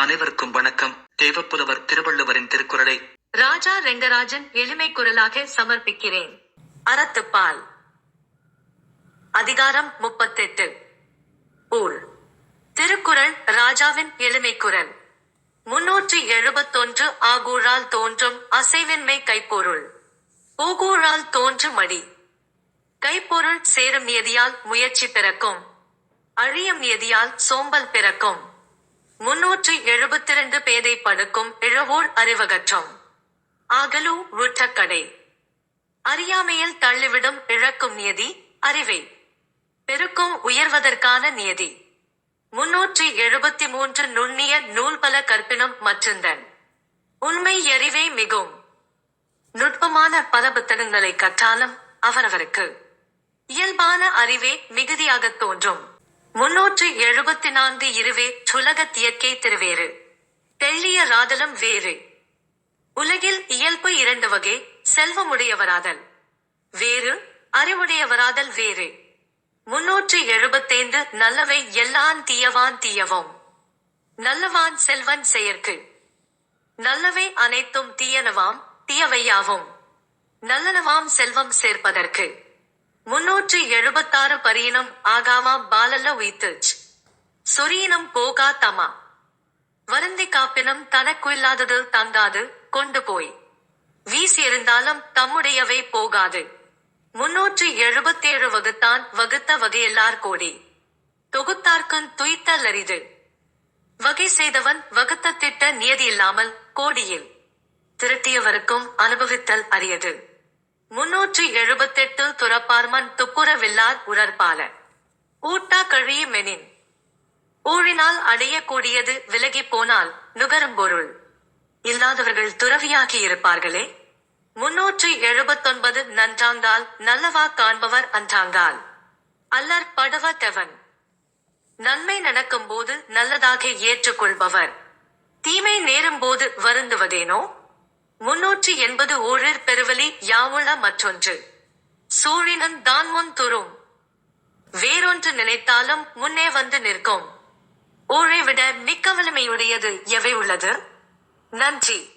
அனைவருக்கும் வணக்கம். தேவப்புலவர் திருவள்ளுவரின் திருக்குறளை ராஜா ரெங்கராஜன் எளிமை குரலாக சமர்ப்பிக்கிறேன். அறத்துப்பால் அதிகாரம் முப்பத்தெட்டு. ஊழ். திருக்குறள் ராஜாவின் எளிமை குரல். முன்னூற்றி எழுபத்தொன்று ஆகூழால் தோன்றும் அசைவின்மை கைப்பொருள். பூகூழால் தோன்று மடி கைப்பொருள் சேரும் நியதியால் முயற்சி பிறக்கும். அழியும் நியதியால் சோம்பல் பிறக்கும். எழுபத்தி எழுபத்திரண்டு பேதை படுக்கும் இழவோர் அறிவகற்றம். ஆகலு ருட்டக்கடை அறியாமையில் தள்ளிவிடும் இழக்கும் நியதி அறிவை. பெருக்கும் உயர்வதற்கான நியதி. முன்னூற்றி எழுபத்தி மூன்று நுண்ணிய நூல் பல கற்பினும் மற்றந்தன். உண்மை எறிவே மிகும். நுட்பமான பல புத்தகங்களை கற்றாலும் அவரவருக்கு இயல்பான அறிவே மிகுதியாகத் தோன்றும். முன்னூற்று எழுபத்தி நான்கு இருவே சுலகத் இயற்கை திருவேறு. தெள்ளிய ராதலம் வேறு. உலகில் இயல்பு இரண்டு வகை செல்வமுடையவராதல் வேறு அறிவுடையவராதல் வேறு. முன்னூற்று எழுபத்தைந்து நல்லவை எல்லான் தீயவான் தீயவோம். நல்லவான் செல்வன் செயற்கு. நல்லவை அனைத்தும் தீயனவாம் தீயவையாவும். நல்லனவாம் செல்வம் சேர்ப்பதற்கு. முன்னூற்று எழுபத்தாறு பரியினம் ஆகாமா பாலல்ல உய்த்துச் சொரியனம் போகா தமா. வருந்தி காப்பினும் இல்லாதது தங்காது கொண்டு போய். வீசி எறிந்தாலும் தம்முடையவை போகாது. முன்னூற்று எழுபத்தேழு வகுத்தான் வகுத்த வகையெல்லார் கோடி. தொகுத்தார்க்கும் துய்த்தல் அரிது வகை செய்தவன் வகுத்த திட்ட நியதி இல்லாமல் கோடியில். திருத்தியவருக்கும் அனுபவித்தல் அரியது. முன்னூற்றி எழுபத்தெட்டு துறப்பார்மன் துப்புரவில்லார் உரற்பால ஊட்டா கழிய மெனின். ஊழினால் அடையக்கூடியது விலகி போனால் நுகரும் பொருள். இல்லாதவர்கள் துறவியாகி இருப்பார்களே. முன்னூற்றி எழுபத்தொன்பது நன்றாங்கால் நல்லவா காண்பவர் அன்றாங்கால் அல்லர் படுவ தெவன். நன்மை நடக்கும்போது நல்லதாக ஏற்றுக்கொள்பவர். தீமை நேரும்போது வருந்துவதேனோ? முன்னூற்றி எண்பது ஊழிர் பெருவலி யாவுள மற்றொன்று. சூழினன் தான் முன் துரும் வேறொன்று நினைத்தாலும் முன்னே வந்து நிற்கும். ஊழை விட மிக்க வலிமையுடையது எவை உள்ளது? நன்றி.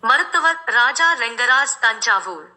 மருத்துவர் ராஜா ரெங்கராஜ் தஞ்சாவூர்.